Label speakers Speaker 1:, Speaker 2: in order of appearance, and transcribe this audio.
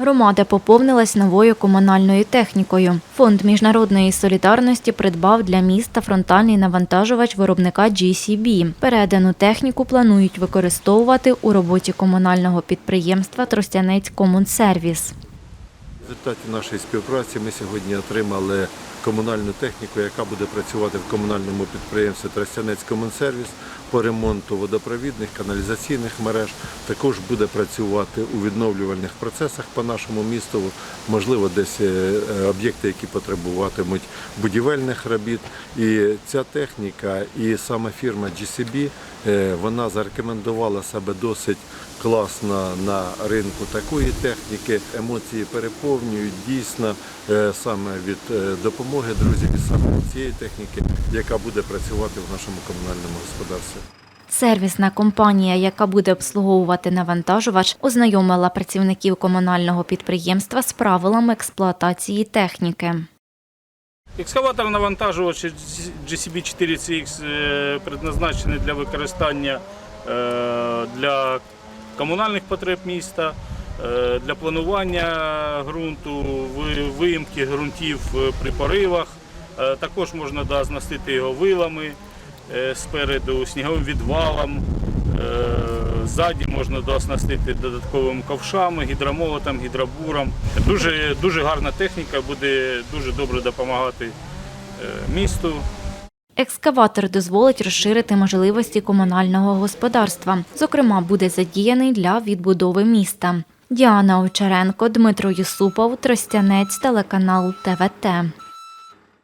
Speaker 1: Громада поповнилась новою комунальною технікою. Фонд міжнародної солідарності придбав для міста фронтальний навантажувач виробника GCB. Передану техніку планують використовувати у роботі комунального підприємства Тростянець Комунсервіс.
Speaker 2: В результаті нашої співпраці ми сьогодні отримали комунальну техніку, яка буде працювати в комунальному підприємстві Тростянець Комунсервіс по ремонту водопровідних, каналізаційних мереж. Також буде працювати у відновлювальних процесах по нашому місту, можливо, десь е, об'єкти, які потребуватимуть будівельних робіт. І ця техніка, і саме фірма GCB, е, вона зарекомендувала себе досить класно на ринку такої техніки. Емоції переповнюють дійсно е, саме від допомоги друзів і саме цієї техніки, яка буде працювати в нашому комунальному господарстві.
Speaker 1: Сервісна компанія, яка буде обслуговувати навантажувач, ознайомила працівників комунального підприємства з правилами експлуатації техніки.
Speaker 3: Екскаватор навантажувач GCB 4 cx е, предназначений для використання е, для комунальних потреб міста, е, для планування ґрунту, ви- виїмки ґрунтів при поривах. Також можна да, оснастити його вилами спереду, сніговим відвалом. Е, Ззаді можна дооснастити додатковими ковшами, гідромолотом, гідробуром. Дуже, дуже гарна техніка, буде дуже добре допомагати е, місту.
Speaker 1: Екскаватор дозволить розширити можливості комунального господарства. Зокрема, буде задіяний для відбудови міста. Діана Овчаренко, Дмитро Юсупов, Тростянець, телеканал ТВТ.